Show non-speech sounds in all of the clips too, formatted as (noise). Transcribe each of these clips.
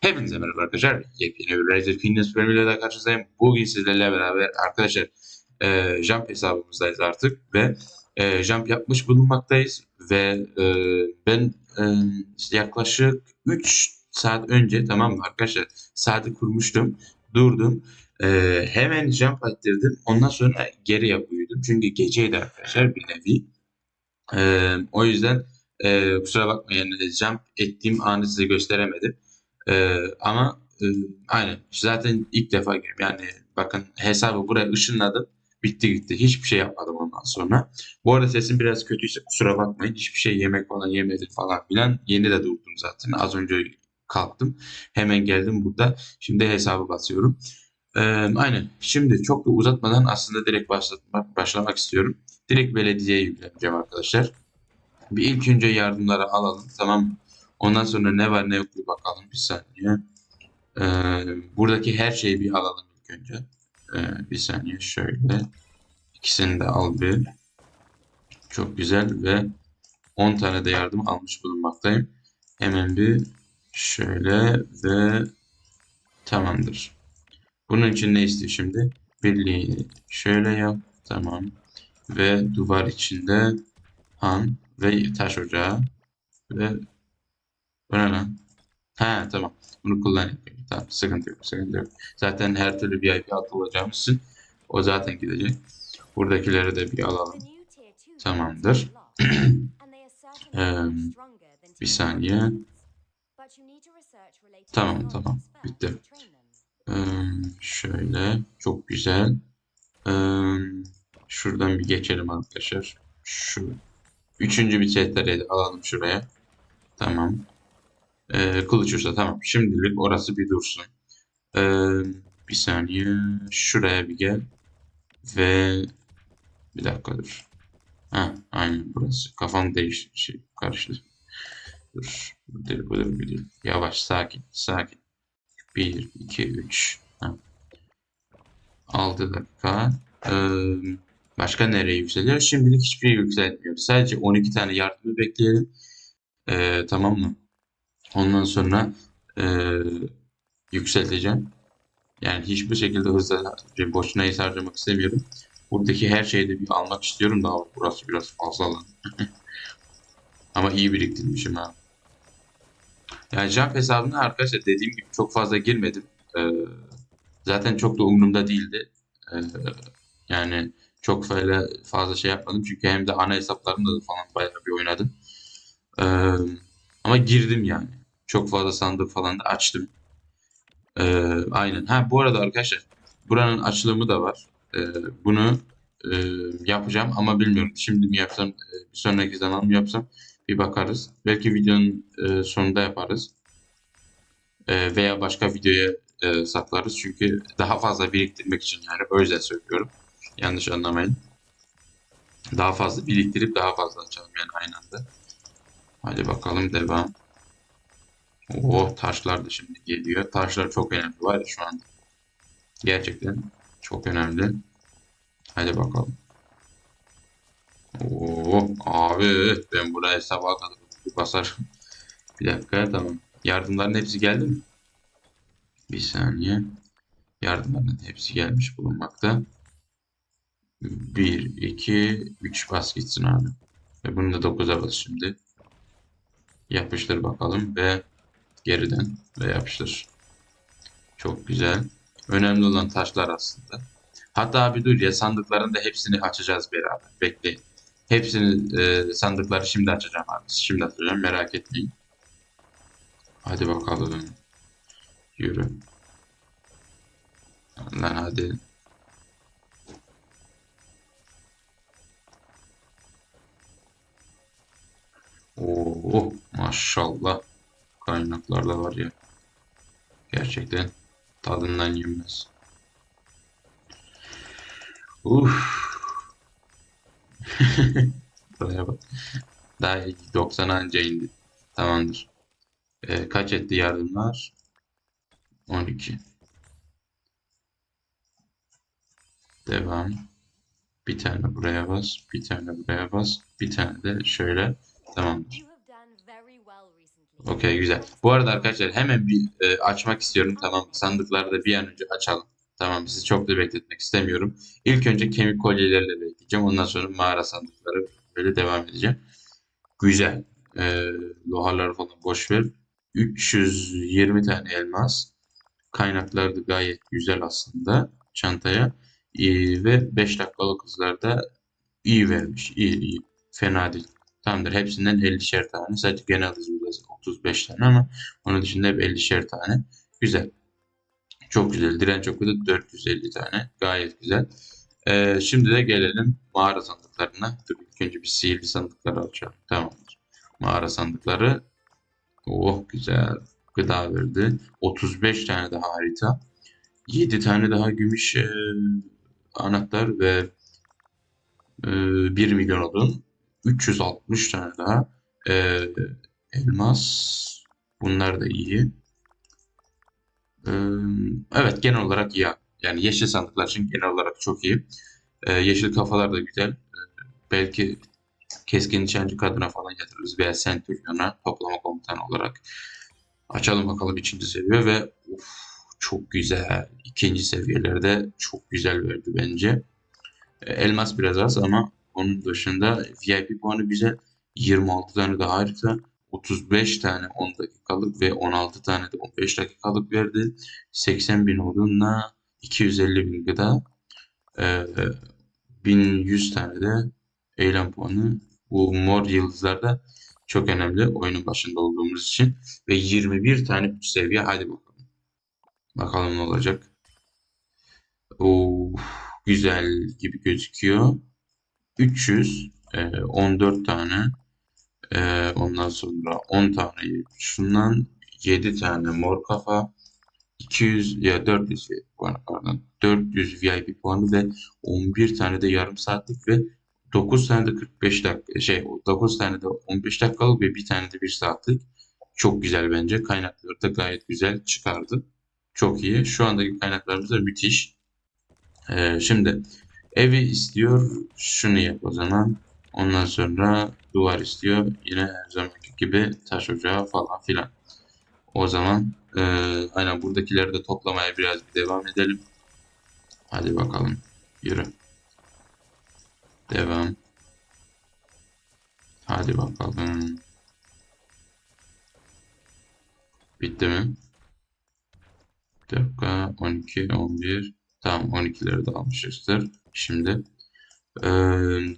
Hepinize merhaba arkadaşlar. Yepyeni bir Razer Fitness bölümüyle de karşınızdayım. Bugün sizlerle beraber arkadaşlar e, jump hesabımızdayız artık ve e, jump yapmış bulunmaktayız ve e, ben e, yaklaşık 3 saat önce tamam mı arkadaşlar saati kurmuştum durdum e, hemen jump ettirdim ondan sonra geri yapıyordum çünkü geceydi arkadaşlar bir nevi e, o yüzden e, kusura bakmayın jump ettiğim anı size gösteremedim. Ee, ama e, aynen zaten ilk defa giriyorum. Yani bakın hesabı buraya ışınladım. Bitti gitti. Hiçbir şey yapmadım ondan sonra. Bu arada sesim biraz kötüyse kusura bakmayın. Hiçbir şey yemek falan yemedim falan filan. Yeni de durdum zaten. Az önce kalktım. Hemen geldim burada. Şimdi hesabı basıyorum. Ee, aynen. Şimdi çok da uzatmadan aslında direkt başlatmak, başlamak istiyorum. Direkt belediyeye yükleneceğim arkadaşlar. Bir ilk önce yardımları alalım. Tamam? Ondan sonra ne var ne yok bir bakalım bir saniye. Ee, buradaki her şeyi bir alalım ilk önce. Ee, bir saniye şöyle. İkisini de al bir. Çok güzel ve 10 tane de yardım almış bulunmaktayım. Hemen bir şöyle ve tamamdır. Bunun için ne istiyor şimdi? Birliği şöyle yap. Tamam. Ve duvar içinde han ve taş ocağı ve bu ne lan? Ha tamam. Bunu kullanayım. Tamam sıkıntı yok sıkıntı yok. Zaten her türlü VIP altı olacağımız için o zaten gidecek. Buradakileri de bir alalım. Tamamdır. (clears throat) Eee, bir saniye. Tamam tamam bitti. Ee, şöyle çok güzel. Ee, şuradan bir geçelim arkadaşlar. Şu üçüncü bir cetleri alalım şuraya. Tamam. Ee, kılıç usta tamam. Şimdilik orası bir dursun. Ee, bir saniye. Şuraya bir gel. Ve bir dakika dur. Ha, aynen burası. Kafam değişti. Şey, karıştı. Dur. Bu değil, bu değil. Yavaş, sakin, sakin. 1, 2, 3. Ha. 6 dakika. Ee, başka nereye yükseliyor? Şimdilik hiçbir şey yükseltmiyor. Sadece 12 tane yardımı bekleyelim. Ee, tamam mı? Ondan sonra e, yükselteceğim. Yani hiçbir şekilde hızlı boşuna his harcamak istemiyorum. Buradaki her şeyi de bir almak istiyorum da burası biraz fazla alan. (laughs) Ama iyi biriktirmişim ha. Yani jump hesabına arkadaşlar dediğim gibi çok fazla girmedim. Ee, zaten çok da umurumda değildi. Ee, yani çok fazla fazla şey yapmadım çünkü hem de ana hesaplarımda da falan bayağı bir oynadım. Ee, ama girdim yani. Çok fazla sandık falan da açtım. Ee, aynen. Ha bu arada arkadaşlar buranın açılımı da var. Ee, bunu e, yapacağım ama bilmiyorum. Şimdi mi yapsam, e, bir sonraki zaman mı yapsam bir bakarız. Belki videonun e, sonunda yaparız. E, veya başka videoya e, saklarız. Çünkü daha fazla biriktirmek için yani o yüzden söylüyorum. Yanlış anlamayın. Daha fazla biriktirip daha fazla açalım yani aynı anda. Hadi bakalım devam. Oh taşlar da şimdi geliyor. Taşlar çok önemli var ya şu anda. Gerçekten çok önemli. Hadi bakalım. Oo abi ben buraya sabaha kadar basar. Bir dakika tamam. Yardımların hepsi geldi mi? Bir saniye. Yardımların hepsi gelmiş bulunmakta. 1, 2, 3 bas gitsin abi. Ve bunu da 9'a bas şimdi. Yapıştır bakalım ve geriden ve yapıştır. Çok güzel. Önemli olan taşlar aslında. Hatta bir dur ya sandıkların da hepsini açacağız beraber. Bekleyin. Hepsini e, sandıkları şimdi açacağım abi. Şimdi açacağım merak etmeyin. Hadi bakalım. Yürü. Lan hadi. Oo maşallah. Kaynaklar da var ya. Gerçekten tadından yenmez. Uf. (laughs) Buraya bak. Daha 90 anca indi. Tamamdır. Ee, kaç etti yardımlar? 12. Devam. Bir tane buraya bas. Bir tane buraya bas. Bir tane de şöyle. Tamamdır. Okey güzel. Bu arada arkadaşlar hemen bir e, açmak istiyorum. Tamam sandıkları da bir an önce açalım. Tamam sizi çok da bekletmek istemiyorum. İlk önce kemik kolyelerle bekleyeceğim. Ondan sonra mağara sandıkları böyle devam edeceğim. Güzel. E, lohaları falan boş ver. 320 tane elmas. Kaynaklar da gayet güzel aslında çantaya. E, ve 5 dakikalık hızlar da iyi vermiş. İyi iyi. Fena değil. Tamamdır. Hepsinden 50'şer tane. Sadece genel hızı biraz 35 tane ama onun dışında hep 50'şer tane. Güzel. Çok güzel. Direnç oku da 450 tane. Gayet güzel. Ee, şimdi de gelelim mağara sandıklarına. Dur ilk önce bir sihirli sandıkları açalım. Tamamdır. Mağara sandıkları. Oh güzel. Gıda verdi. 35 tane daha harita. 7 tane daha gümüş e, anahtar ve e, 1 milyon odun. 360 tane daha e, elmas. Bunlar da iyi. E, evet genel olarak iyi. Yani yeşil sandıklar için genel olarak çok iyi. E, yeşil kafalar da güzel. E, belki keskin nişancı kadına falan yatırırız veya Centurion'a toplama komutanı olarak. Açalım bakalım ikinci seviye ve uf, çok güzel. İkinci seviyelerde çok güzel verdi bence. E, Elmas biraz az ama onun dışında VIP puanı güzel. 26 tane de harita. 35 tane 10 dakikalık ve 16 tane de 15 dakikalık verdi. 80 bin odunla 250 bin gıda. E, 1100 tane de eylem puanı. Bu mor yıldızlar da çok önemli oyunun başında olduğumuz için. Ve 21 tane 3 seviye. Hadi bakalım. Bakalım ne olacak. Of, güzel gibi gözüküyor. 300, e, 14 tane. E, ondan sonra 10 tane şundan 7 tane mor kafa. 200 ya 400 puan pardon 400 VIP puanı ve 11 tane de yarım saatlik ve 9 tane de 45 dakika şey 9 tane de 15 dakikalık ve bir tane de 1 saatlik. Çok güzel bence. Kaynakları da gayet güzel çıkardı. Çok iyi. Şu andaki kaynaklarımız da müthiş. Ee, şimdi evi istiyor. Şunu yap o zaman. Ondan sonra duvar istiyor. Yine her zamanki gibi taş ocağı falan filan. O zaman e, aynen buradakileri de toplamaya biraz bir devam edelim. Hadi bakalım. Yürü. Devam. Hadi bakalım. Bitti mi? Bir dakika. 12, 11. Tamam 12'leri de almışızdır. Şimdi ee,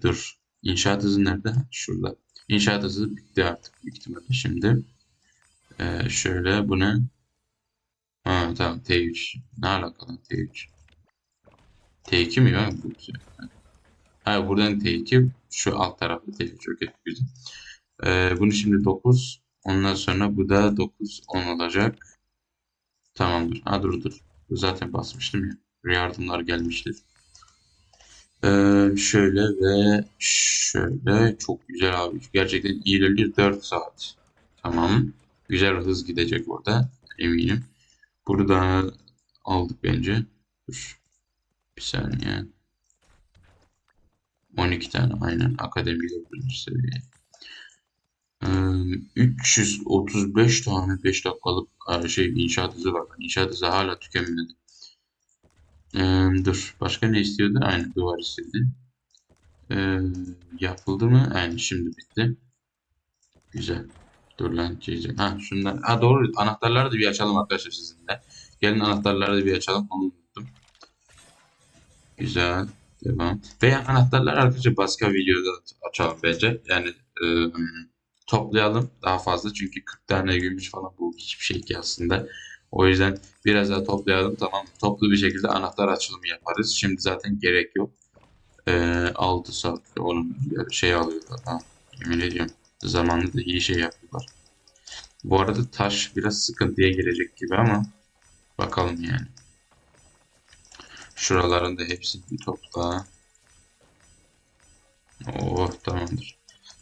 dur. İnşaat hızı nerede? Şurada. İnşaat hızı bitti artık büyük ihtimalle şimdi. Ee, şöyle bu ne? Ha tamam T3. Ne alakalı T3? T2 mi ya? Bu güzel. Ha buradan T2 şu alt tarafta T3 okey güzel. Ee, bunu şimdi 9 ondan sonra bu da 9 10 olacak. Tamamdır. Ha dur dur. Zaten basmıştım ya. Yardımlar gelmiştir. Ee, şöyle ve şöyle çok güzel abi. Gerçekten ilerliyor 4 saat. Tamam. Güzel hız gidecek orada eminim. Burada aldık bence. Dur. Bir saniye. 12 tane aynen akademi 4. seviye. Ee, 335 tane 5 dakikalık e, şey inşaat hızı var. İnşaat hızı hala tükenmedi. Ee, dur. Başka ne istiyordu? Aynı duvar istedi. Ee, yapıldı mı? Aynı şimdi bitti. Güzel. Dur lan diyeceğim. Ha şundan. Ha doğru. Anahtarları da bir açalım arkadaşlar sizinle. Gelin anahtarları da bir açalım. Onu unuttum. Güzel. Devam. Veya anahtarlar arkadaşlar başka videoda açalım bence. Yani e, toplayalım daha fazla. Çünkü 40 tane gümüş falan bu hiçbir şey ki aslında. O yüzden biraz daha toplayalım tamam. Toplu bir şekilde anahtar açılımı yaparız. Şimdi zaten gerek yok. E, 6 saat onun şey alıyorlar. Ha, yemin ediyorum. Zamanında da iyi şey yapıyorlar. Bu arada taş biraz sıkıntıya girecek gibi ama bakalım yani. Şuraların da hepsini bir topla. Oh tamamdır.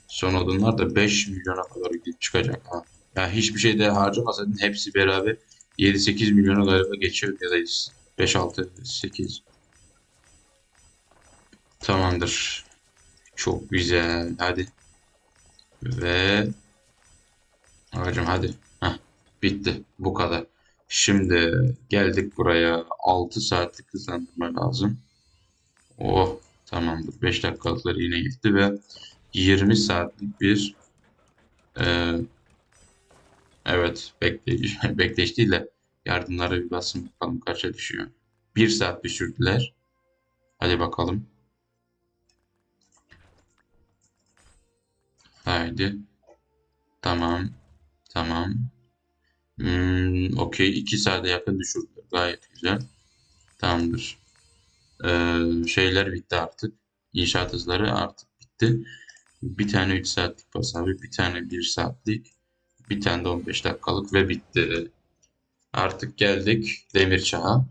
Son odunlar da 5 milyona kadar gidip çıkacak ha. Ya hiçbir şey de harcamasaydın hepsi beraber 7-8 milyona galiba geçiyor ya da 5-6-8. Tamamdır. Çok güzel. Hadi. Ve Ağacım hadi. Heh, bitti. Bu kadar. Şimdi geldik buraya. 6 saatlik hızlandırma lazım. Oh tamamdır. 5 dakikalıkları yine gitti ve 20 saatlik bir e, evet bekleyiş, (laughs) bekleyiş değil de yardımlara bir basın bakalım kaça düşüyor. 1 saat düşürdüler. Hadi bakalım. Haydi. Tamam. Tamam. Hmm, okey. 2 saate yakın düşürdüler. Gayet güzel. Tamamdır. Ee, şeyler bitti artık. İnşaat hızları artık bitti. Bir tane 3 saatlik bas abi. Bir tane 1 saatlik. Bir tane de 15 dakikalık ve bitti. Artık geldik demir çağa.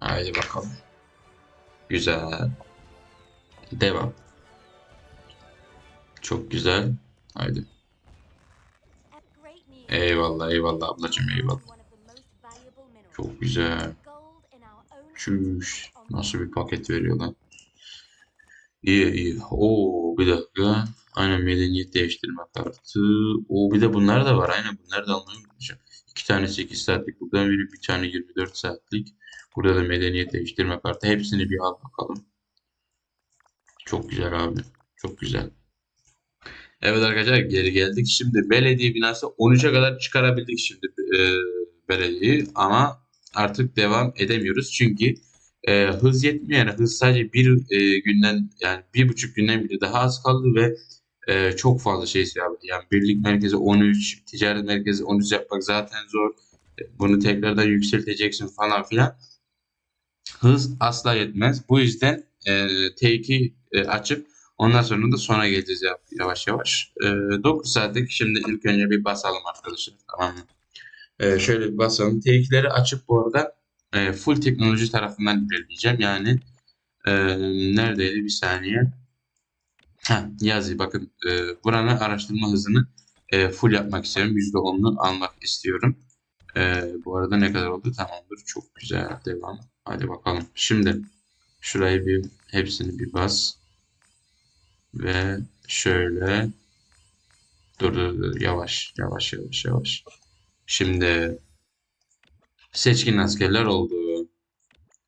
Haydi bakalım. Güzel. Devam. Çok güzel. Haydi. Eyvallah eyvallah ablacığım eyvallah. Çok güzel. Çüş. Nasıl bir paket veriyor lan? İyi iyi. Oo bir dakika. Aynen medeniyet değiştirme kartı. Oo bir de bunlar da var. Aynen bunları da almayı. İki tane 8 saatlik buradan biri bir tane 24 saatlik. Burada da medeniyet değiştirme kartı. Hepsini bir al bakalım. Çok güzel abi. Çok güzel. Evet arkadaşlar geri geldik. Şimdi belediye binası 13'e kadar çıkarabildik şimdi e, belediyeyi ama artık devam edemiyoruz. Çünkü e, hız yetmiyor. Yani hız sadece bir e, günden yani bir buçuk günden bile daha az kaldı ve e, çok fazla şey yaptı. Yani birlik merkezi 13, ticaret merkezi 13 yapmak zaten zor. E, Bunu tekrardan yükselteceksin falan filan. Hız asla yetmez. Bu yüzden e, T2 e, açıp ondan sonra da sona geleceğiz ya- yavaş yavaş. E, 9 saatlik şimdi ilk önce bir basalım arkadaşlar. Tamam mı? E, şöyle bir basalım. T2'leri açıp bu arada e, full teknoloji tarafından ilerleyeceğim. Yani e, neredeydi bir saniye. Ha, yazı bakın e, buranın araştırma hızını e, full yapmak istiyorum. %10'unu almak istiyorum. E, bu arada ne kadar oldu? Tamamdır. Çok güzel. Devam. Hadi bakalım. Şimdi şurayı bir hepsini bir bas. Ve şöyle dur dur dur yavaş yavaş yavaş yavaş. Şimdi seçkin askerler oldu.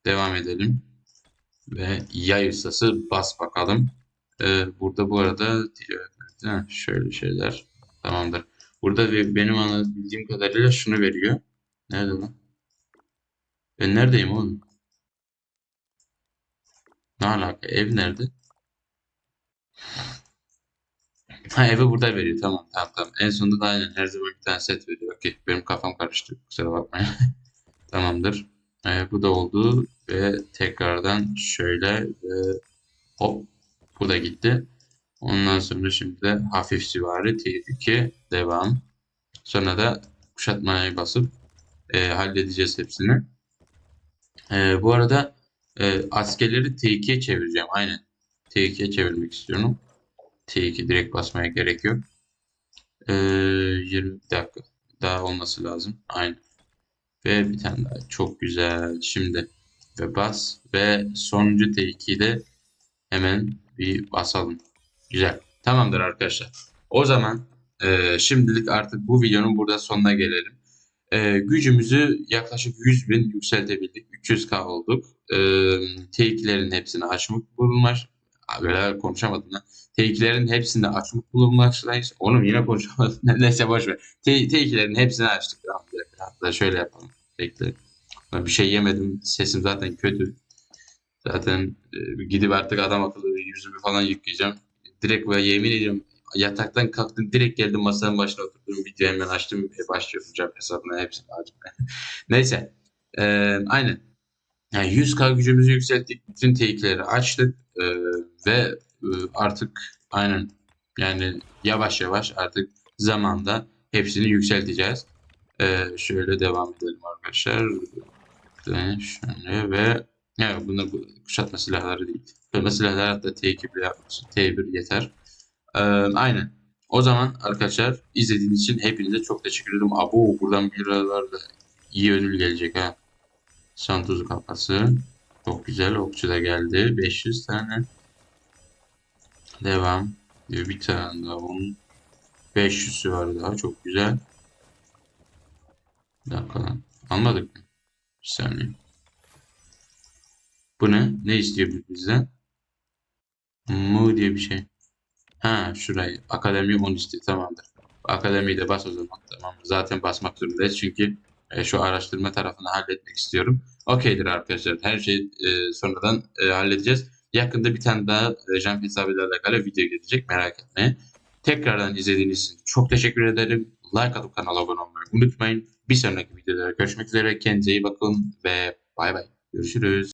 Devam edelim. Ve yay ustası bas bakalım. Ee, burada bu arada şöyle şeyler tamamdır. Burada benim anlayabildiğim kadarıyla şunu veriyor. Nerede lan? Ben neredeyim oğlum? Ne alaka? Ev nerede? Ha evi burada veriyor. Tamam tamam tamam. En sonunda da aynen her zaman bir tane set veriyor. Okey. Benim kafam karıştı. Kusura bakmayın. (laughs) Tamamdır. Ee, bu da oldu ve tekrardan şöyle ve hop bu da gitti. Ondan sonra şimdi de hafif süvari T2 devam. Sonra da kuşatmaya basıp e, halledeceğiz hepsini. E, bu arada e, askerleri T2'ye çevireceğim. Aynen. T2'ye çevirmek istiyorum. T2 direkt basmaya gerek yok. E, 20 dakika daha olması lazım. Aynen. Ve bir tane daha. Çok güzel. Şimdi ve bas ve sonuncu T2'yi de hemen bir basalım. Güzel. Tamamdır arkadaşlar. O zaman e, şimdilik artık bu videonun burada sonuna gelelim. E, gücümüzü yaklaşık 100 bin yükseltebildik. 300k olduk. E, T2'lerin hepsini açmış bulunmaş. Böyle konuşamadım lan. T2'lerin hepsini açmış bulunmaktayız. Oğlum yine konuşamadım. (laughs) Neyse boş ver. T- T2'lerin hepsini açtık. Hatta şöyle yapalım. Bekle. Bir şey yemedim. Sesim zaten kötü. Zaten e, gidip artık adam akıllı yüzümü falan yıkayacağım. Direkt böyle yemin ediyorum yataktan kalktım direkt geldim masanın başına oturdum. Videoyu hemen açtım ve başlıyorum cep hesabına hepsini açtım. (laughs) Neyse. E, aynen. Yani 100k gücümüzü yükselttik. Bütün teyitleri açtık. E, ve e, artık aynen yani yavaş yavaş artık zamanda hepsini yükselteceğiz. E, şöyle devam edelim arkadaşlar. Şöyle, şöyle ve Evet bunlar bu kuşatma silahları değil. Kuşatma silahları hatta T2 bile yapmışsın. T1 yeter. Ee, aynen. O zaman arkadaşlar izlediğiniz için hepinize çok teşekkür ederim. Abo buradan bir aralarda iyi ödül gelecek ha. Santozu kafası. Çok güzel. Okçu da geldi. 500 tane. Devam. Bir bir tane daha on. 500'ü var daha. Çok güzel. Bir dakika lan. Almadık mı? Bir saniye. Bu ne? Ne istiyor bizden? Mu diye bir şey. Ha şurayı. Akademi 10 istiyor. Tamamdır. Akademiyi de bas o zaman. Tamam. Zaten basmak zorundayız. Çünkü e, şu araştırma tarafını halletmek istiyorum. Okeydir arkadaşlar. Her şeyi e, sonradan e, halledeceğiz. Yakında bir tane daha e, Jean hesabıyla alakalı video gelecek. Merak etmeyin. Tekrardan izlediğiniz için çok teşekkür ederim. Like atıp kanala abone olmayı unutmayın. Bir sonraki videoda görüşmek üzere. Kendinize iyi bakın ve bay bay. Görüşürüz.